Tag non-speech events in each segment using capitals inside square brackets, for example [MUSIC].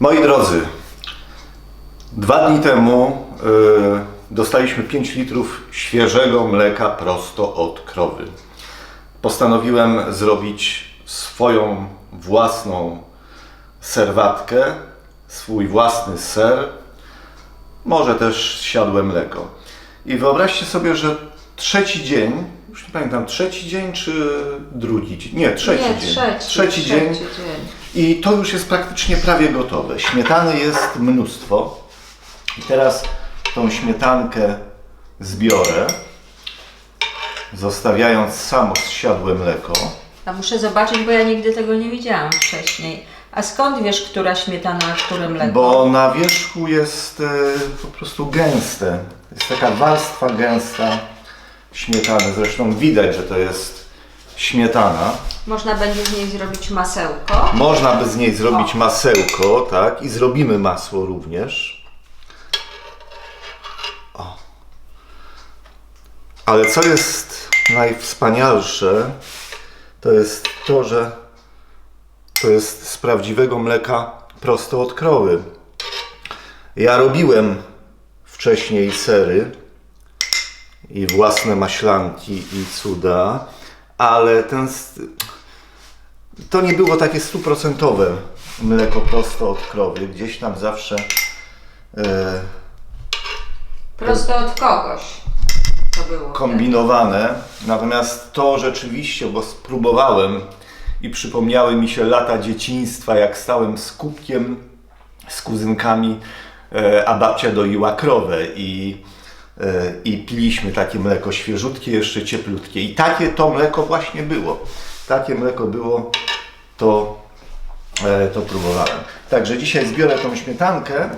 Moi drodzy, dwa dni temu y, dostaliśmy 5 litrów świeżego mleka prosto od krowy. Postanowiłem zrobić swoją własną serwatkę, swój własny ser, może też siadłe mleko. I wyobraźcie sobie, że trzeci dzień, już nie pamiętam, trzeci dzień czy drugi dzień? Nie, trzeci Nie, dzień. trzeci, dzień. trzeci dzień. I to już jest praktycznie prawie gotowe. Śmietany jest mnóstwo. I teraz tą śmietankę zbiorę, zostawiając samo zsiadłe mleko. A muszę zobaczyć, bo ja nigdy tego nie widziałam wcześniej. A skąd wiesz, która śmietana, a które mleko? Bo na wierzchu jest e, po prostu gęste. Jest taka warstwa gęsta śmietany. Zresztą widać, że to jest śmietana. Można będzie z niej zrobić masełko. Można by z niej zrobić masełko, tak? I zrobimy masło również. O. Ale co jest najwspanialsze, to jest to, że to jest z prawdziwego mleka prosto od krowy. Ja robiłem wcześniej sery i własne maślanki i cuda, ale ten to nie było takie stuprocentowe mleko prosto od krowy. Gdzieś tam zawsze e, Prosto od kogoś to było. kombinowane. Natomiast to rzeczywiście, bo spróbowałem i przypomniały mi się lata dzieciństwa, jak stałem z kubkiem, z kuzynkami, e, a babcia doiła krowę i, i piliśmy takie mleko świeżutkie, jeszcze cieplutkie. I takie to mleko właśnie było. Takie mleko było, to, e, to próbowałem. Także dzisiaj zbiorę tą śmietankę,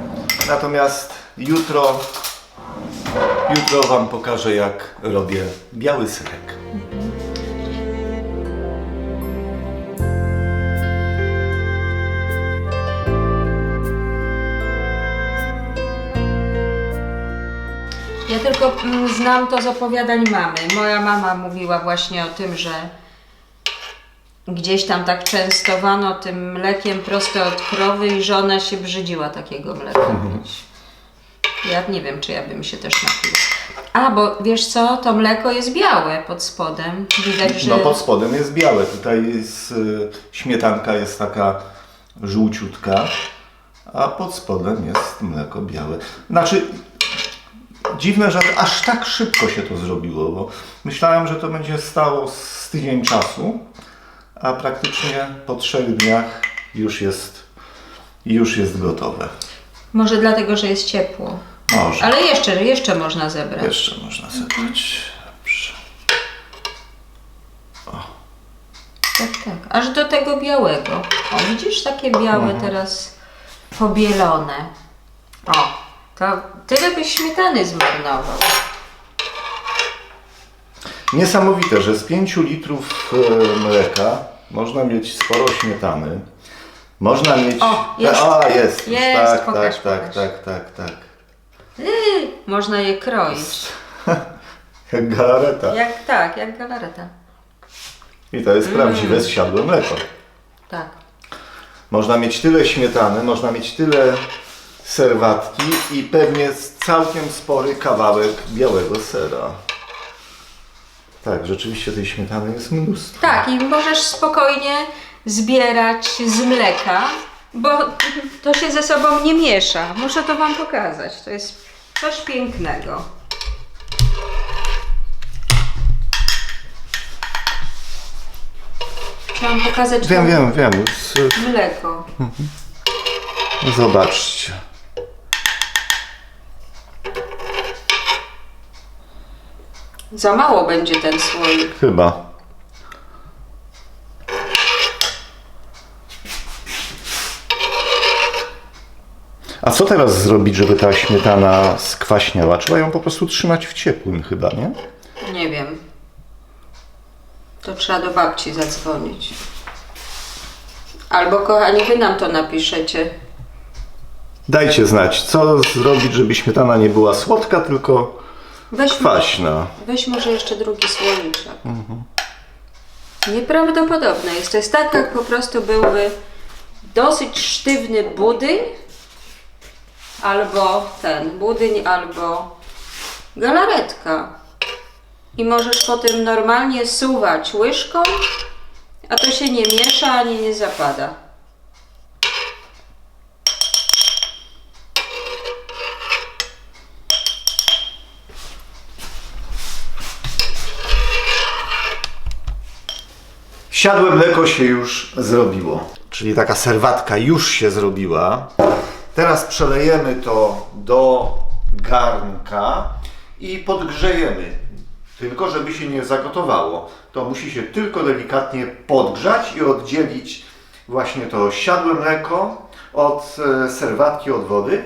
natomiast jutro Jutro Wam pokażę, jak robię biały serek. Znam to z opowiadań mamy. Moja mama mówiła właśnie o tym, że gdzieś tam tak częstowano tym mlekiem prosto od krowy i że ona się brzydziła takiego mleka pić. Ja nie wiem, czy ja bym się też napiła. A, bo wiesz co, to mleko jest białe pod spodem. Widać, że... No pod spodem jest białe, tutaj jest, y, śmietanka jest taka żółciutka, a pod spodem jest mleko białe. Znaczy, dziwne, że aż tak szybko się to zrobiło, bo myślałem, że to będzie stało z tydzień czasu, a praktycznie po trzech dniach już jest, już jest gotowe. Może dlatego, że jest ciepło. Może. Ale jeszcze, jeszcze można zebrać. Jeszcze można zebrać. Dobrze. Tak, tak. Aż do tego białego. O, widzisz, takie białe Mhm. teraz pobielone. O, to tyle byś śmietany zmarnował. Niesamowite, że z 5 litrów e, mleka można mieć sporo śmietany. Można mieć. O, jest. A, jest. już. Jest, tak, pokaż, tak, tak, pokaż. tak, tak, tak. Można je kroić. [LAUGHS] Jak galareta. Jak tak, jak galareta. I to jest Mm. prawdziwe zsiadłe mleko. Tak. Można mieć tyle śmietany, można mieć tyle serwatki i pewnie całkiem spory kawałek białego sera. Tak, rzeczywiście tej śmietany jest mnóstwo. Tak, i możesz spokojnie zbierać z mleka, bo to się ze sobą nie miesza. Muszę to Wam pokazać. To jest coś pięknego. Chciałam pokazać Wiem, wiem, wiem. Z- mleko. Zobaczcie. Za mało będzie ten słoik. Chyba. A co teraz zrobić, żeby ta śmietana skwaśniała? Trzeba ją po prostu trzymać w ciepłym chyba, nie? Nie wiem. To trzeba do babci zadzwonić. Albo kochani, wy nam to napiszecie. Dajcie znać, co zrobić, żeby śmietana nie była słodka, tylko Weź, kwaśna. weź może jeszcze drugi słoniczek. Nieprawdopodobne jest. To jest tak, jak po prostu byłby dosyć sztywny budyń, albo ten budyń, albo galaretka. I możesz potem normalnie suwać łyżką, a to się nie miesza ani nie zapada. Siadłe mleko się już zrobiło, czyli taka serwatka już się zrobiła. Teraz przelejemy to do garnka i podgrzejemy. Tylko żeby się nie zagotowało. To musi się tylko delikatnie podgrzać i oddzielić właśnie to siadłe mleko od e, serwatki, od wody.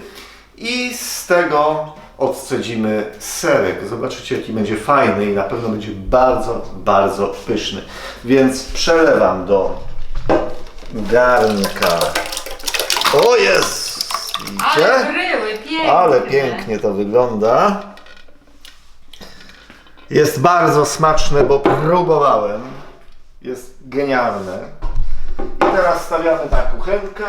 I z tego odcedzimy serek. Zobaczycie, jaki będzie fajny i na pewno będzie bardzo, bardzo pyszny. Więc przelewam do garnka. O jest! Widzicie? bryły, pięknie. Ale pięknie to wygląda. Jest bardzo smaczne, bo próbowałem. Jest genialne. I teraz stawiamy na kuchenkę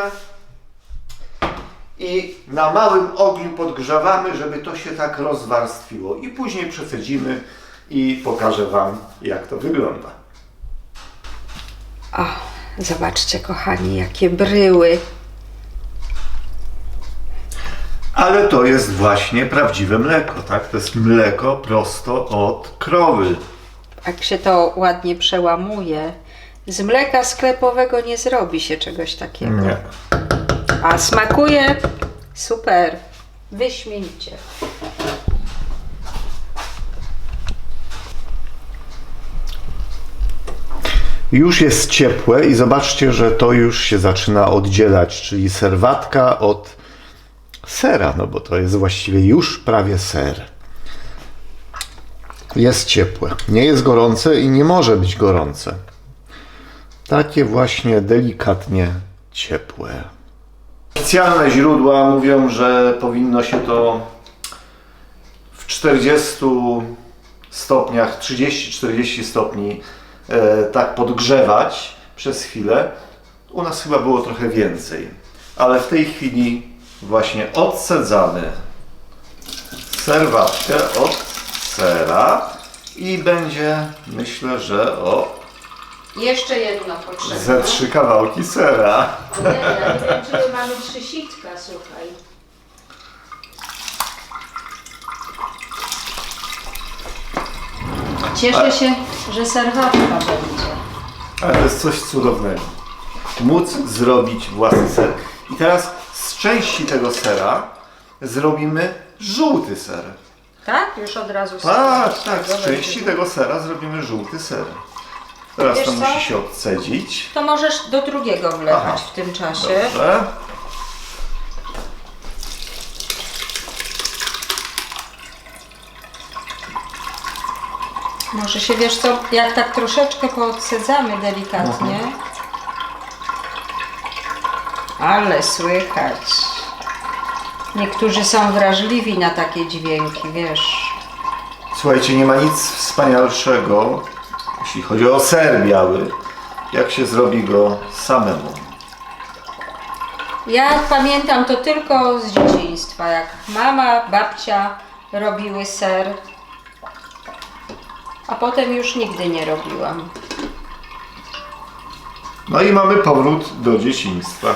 i na małym ogniu podgrzewamy, żeby to się tak rozwarstwiło. I później przecedzimy i pokażę Wam, jak to wygląda. O, zobaczcie kochani, jakie bryły. Ale to jest właśnie prawdziwe mleko, tak? To jest mleko prosto od krowy. Jak się to ładnie przełamuje. Z mleka sklepowego nie zrobi się czegoś takiego. Nie. A smakuje super. Wyśmienicie. Już jest ciepłe i zobaczcie, że to już się zaczyna oddzielać, czyli serwatka od sera, no bo to jest właściwie już prawie ser. Jest ciepłe. Nie jest gorące i nie może być gorące. Takie właśnie delikatnie ciepłe. Oficjalne źródła mówią, że powinno się to w 40 stopniach, 30-40 stopni e, tak podgrzewać przez chwilę. U nas chyba było trochę więcej, ale w tej chwili właśnie odsadzamy serwatkę od sera i będzie, myślę, że o Jeszcze jedno potrzebne. ze trzy kawałki sera. Nie, ja nie wiem, czy mamy trzy sitka, słuchaj. Cieszę się, że serwatka będzie. Ale to jest coś cudownego. Móc zrobić własny ser. I teraz z części tego sera zrobimy żółty ser. Tak? Już od razu Tak, tak, z części tego sera zrobimy żółty ser. Teraz Wiesz to co? musi się odcedzić. To możesz do drugiego wlewać Aha. w tym czasie. Dobrze. Może się wiesz co, jak tak troszeczkę poodsadzamy delikatnie. Ale słychać. Niektórzy są wrażliwi na takie dźwięki, wiesz. Słuchajcie, nie ma nic wspanialszego, jeśli chodzi o ser biały, jak się zrobi go samemu. Ja pamiętam to tylko z dzieciństwa, jak mama, babcia robiły ser, a potem już nigdy nie robiłam. No i mamy powrót do dzieciństwa.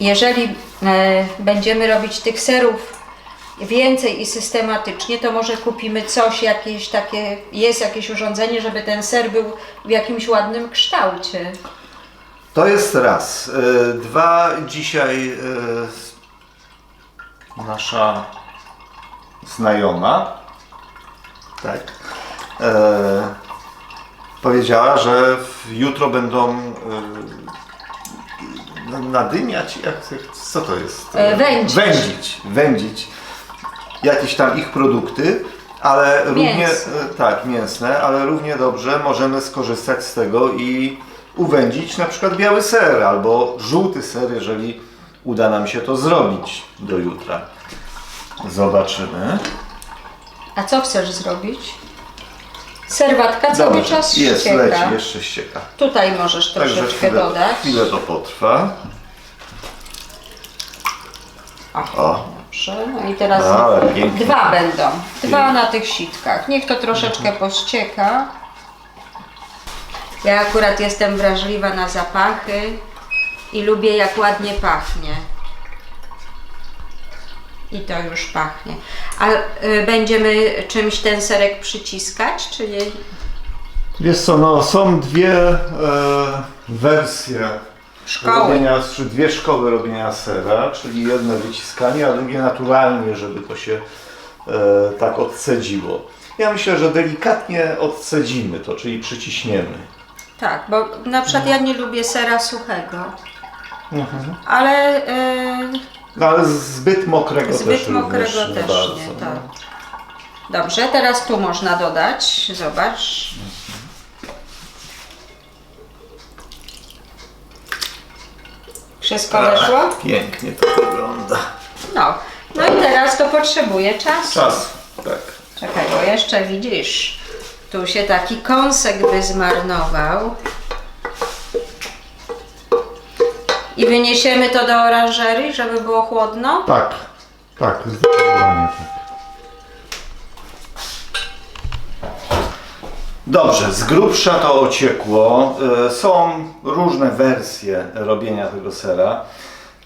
Jeżeli e, będziemy robić tych serów więcej i systematycznie, to może kupimy coś, jakieś takie, jest jakieś urządzenie, żeby ten ser był w jakimś ładnym kształcie. To jest raz. E, Dwa, dzisiaj e, nasza znajoma, tak, e, powiedziała, że jutro będą nadymiać, jak, co to jest? E, wędzić. Wędzić, wędzić jakieś tam ich produkty, ale równie, e, tak, mięsne, ale równie dobrze możemy skorzystać z tego i uwędzić na przykład biały ser albo żółty ser, jeżeli uda nam się to zrobić do jutra. Zobaczymy. A co chcesz zrobić? Serwatka cały Dobrze, czas jest, ścieka. leci, jeszcze ścieka. Tutaj możesz Także troszeczkę chwilę, dodać. chwilę to potrwa. O, O. dobrze. No i teraz Ale pięknie. dwa będą. Dwa na tych sitkach. Niech to troszeczkę pościeka. Ja akurat jestem wrażliwa na zapachy i lubię jak ładnie pachnie. I to już pachnie. A y, będziemy czymś ten serek przyciskać, czy nie? Wiesz co, no są dwie e, wersje Szkoły. robienia, dwie szkoły robienia sera, czyli jedno wyciskanie, a drugie naturalnie, żeby to się e, tak odcedziło. Ja myślę, że delikatnie odcedzimy to, czyli przyciśniemy. Tak, bo na przykład ja nie lubię sera suchego. Ale y, No ale zbyt mokrego Zbyt też mokrego również nie też bardzo. nie, no. tak. Dobrze, teraz tu można dodać. Zobacz. Wszystko weszło? Ach, Pięknie to wygląda. No. No i teraz to potrzebuje czasu. Czas, tak. Czekaj, bo jeszcze widzisz, tu się taki kąsek by zmarnował. I wyniesiemy to do oranżerii, żeby było chłodno? Tak, tak, zdecydowanie tak. Dobrze, z grubsza to ociekło. E, Są różne wersje robienia tego sera.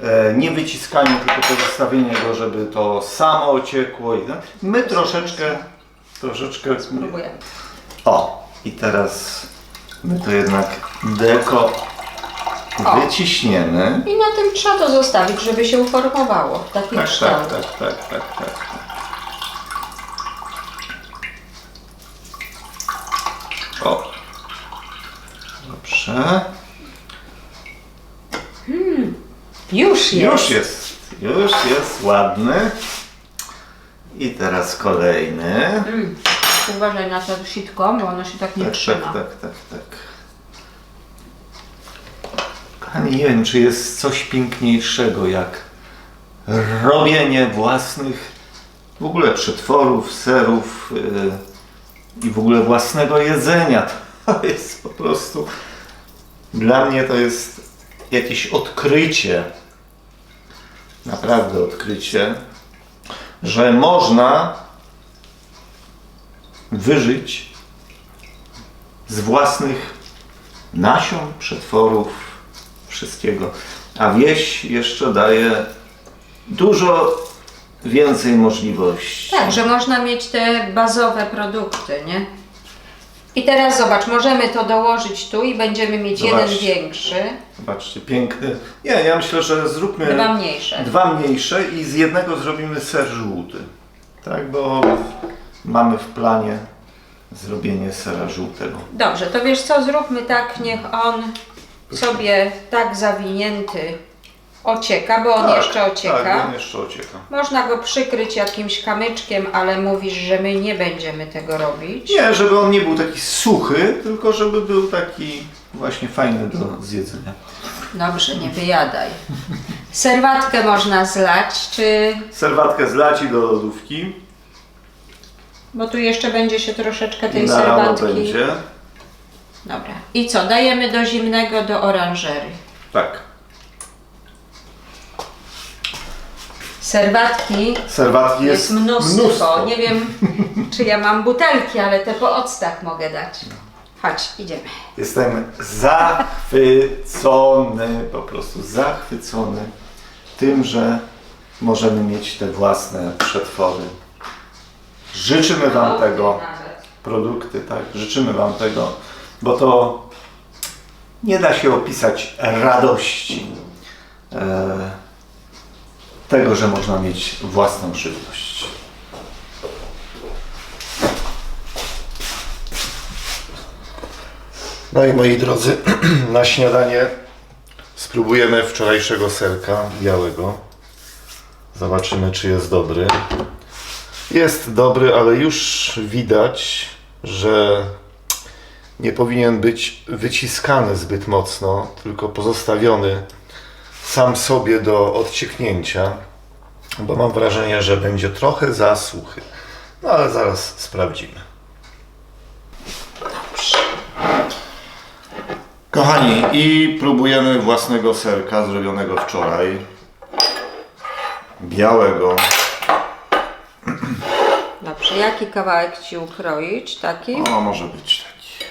E, Nie wyciskanie, tylko pozostawienie go, żeby to samo ociekło. tak. My troszeczkę, troszeczkę... Próbujemy. O, i teraz my to jednak deko O. wyciśniemy. I na tym trzeba to zostawić, żeby się uformowało w taki Tak, kształt. tak, tak, tak, tak, tak. Dobrze. Już jest. Już jest, już jest ładny. I teraz kolejny. Mm. Uważaj na to sitko, bo ono się tak nie Tak, trzyma. tak, tak, tak, tak. Kochani, nie wiem, czy jest coś piękniejszego jak robienie własnych w ogóle przetworów, serów yy, i w ogóle własnego jedzenia. [LAUGHS] To jest po prostu dla mnie to jest jakieś odkrycie. Naprawdę odkrycie, że można wyżyć z własnych nasion, przetworów, wszystkiego. A wieś jeszcze daje dużo więcej możliwości. Tak, że można mieć te bazowe produkty, nie? I teraz zobacz, możemy to dołożyć tu i będziemy mieć jeden Zobaczcie. większy, Zobaczcie, piękny. Nie, ja myślę, że zróbmy dwa mniejsze. dwa mniejsze i z jednego zrobimy ser żółty. Tak, bo mamy w planie zrobienie sera żółtego. Dobrze, to wiesz co, zróbmy tak, niech on sobie tak zawinięty ocieka, bo on tak, jeszcze ocieka. Tak, on jeszcze ocieka. Można go przykryć jakimś kamyczkiem, ale mówisz, że my nie będziemy tego robić. Nie, żeby on nie był taki suchy, tylko żeby był taki właśnie fajny do zjedzenia. Dobrze, nie wyjadaj. Serwatkę można zlać, czy... Serwatkę zlać i do lodówki. Bo tu jeszcze będzie się troszeczkę tej Na serwatki... będzie. Dobra. I co? Dajemy do zimnego do oranżery. Tak. Serwatki Serwatki jest, jest, mnóstwo. Nie wiem, czy ja mam butelki, ale te po octach mogę dać. Chodź, idziemy. Jestem zachwycony, po prostu zachwycony tym, że możemy mieć te własne przetwory. Życzymy Wam tego, produkty, tak, życzymy Wam tego, bo to nie da się opisać radości e, tego, że można mieć własną żywność. No i moi drodzy, [CLEARS THROAT] na śniadanie spróbujemy wczorajszego serka białego. Zobaczymy, czy jest dobry. Jest dobry, ale już widać, że nie powinien być wyciskany zbyt mocno, tylko pozostawiony sam sobie do odcieknięcia, bo mam wrażenie, że będzie trochę za suchy. No ale zaraz sprawdzimy. Kochani, i próbujemy własnego serka zrobionego wczoraj. Białego. Dobrze, jaki kawałek Ci ukroić? Taki? O, może być taki.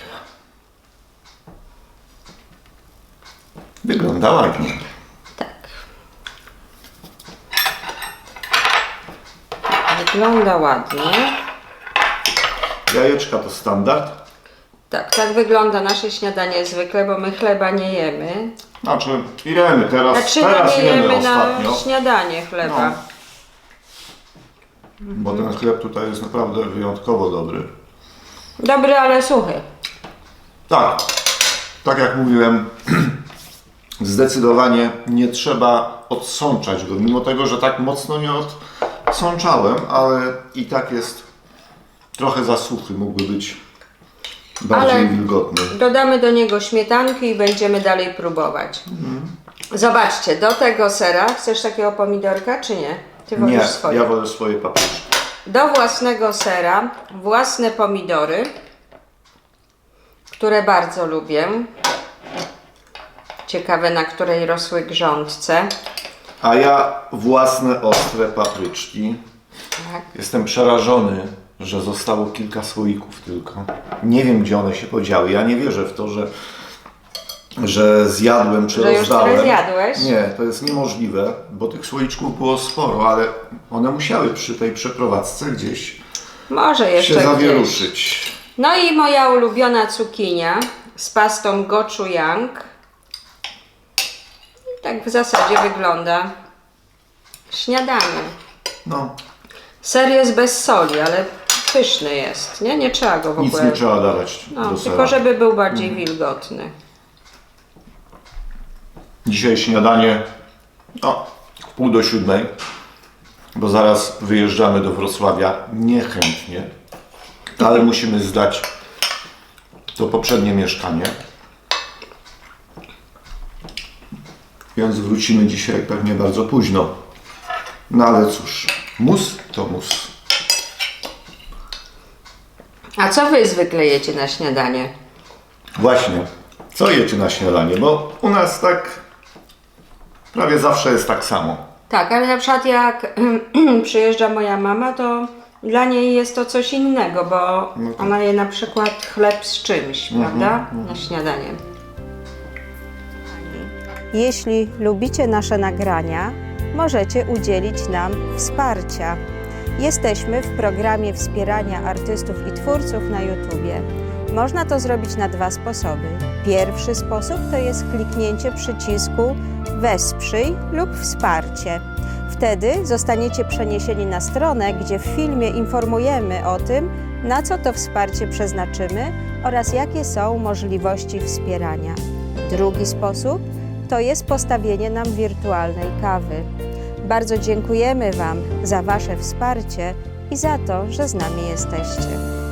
Wygląda ładnie. Wygląda ładnie. Jajeczka to standard. Tak, tak wygląda nasze śniadanie zwykle, bo my chleba nie jemy. Znaczy, jemy teraz, Znaczy teraz nie jemy jemy na ostatnio. śniadanie chleba. No. Bo ten chleb tutaj jest naprawdę wyjątkowo dobry. Dobry, ale suchy. Tak, tak jak mówiłem, [CLEARS THROAT] zdecydowanie nie trzeba odsączać go, mimo tego, że tak mocno nie odsączałem, ale i tak jest trochę za suchy, mógłby być bardziej Ale- wilgotny. Dodamy do niego śmietanki i będziemy dalej próbować. Zobaczcie, do tego sera, chcesz takiego pomidorka czy nie? Ty wolisz Nie, swoje. ja wolę swoje papryczki. Do własnego sera własne pomidory, które bardzo lubię. Ciekawe na której rosły grządce. A ja własne ostre papryczki. Tak. Jestem przerażony, że zostało kilka słoików tylko. Nie wiem, gdzie one się podziały. Ja nie wierzę w to, że, że zjadłem czy Że już rozdałem. tyle zjadłeś? Nie, to jest niemożliwe, bo tych słoiczków było sporo, ale one musiały przy tej przeprowadzce gdzieś Może jeszcze się gdzieś. zawieruszyć. No i moja ulubiona cukinia z pastą gochujang. Tak w zasadzie wygląda śniadanie. No, Ser jest bez soli, ale pyszny jest, nie? Nie trzeba go w nic ogóle... nie trzeba dawać No, do tylko sera. żeby był bardziej wilgotny. Dzisiaj śniadanie no, w pół do siódmej, bo zaraz wyjeżdżamy do Wrocławia niechętnie, ale musimy zdać to poprzednie mieszkanie. Więc wrócimy dzisiaj pewnie bardzo późno. No ale cóż, mus to mus. A co wy zwykle jecie na śniadanie? Właśnie, co jecie na śniadanie? Bo u nas tak prawie zawsze jest tak samo. Tak, ale na przykład jak [CLEARS THROAT] przyjeżdża moja mama, to dla niej jest to coś innego, bo ona je na przykład chleb z czymś, prawda? Na śniadanie. Jeśli lubicie nasze nagrania, możecie udzielić nam wsparcia. Jesteśmy w programie wspierania artystów i twórców na YouTubie. Można to zrobić na dwa sposoby. Pierwszy sposób to jest kliknięcie przycisku Wesprzyj lub Wsparcie. Wtedy zostaniecie przeniesieni na stronę, gdzie w filmie informujemy o tym, na co to wsparcie przeznaczymy oraz jakie są możliwości wspierania. Drugi sposób to jest postawienie nam wirtualnej kawy. Bardzo dziękujemy Wam za Wasze wsparcie i za to, że z nami jesteście.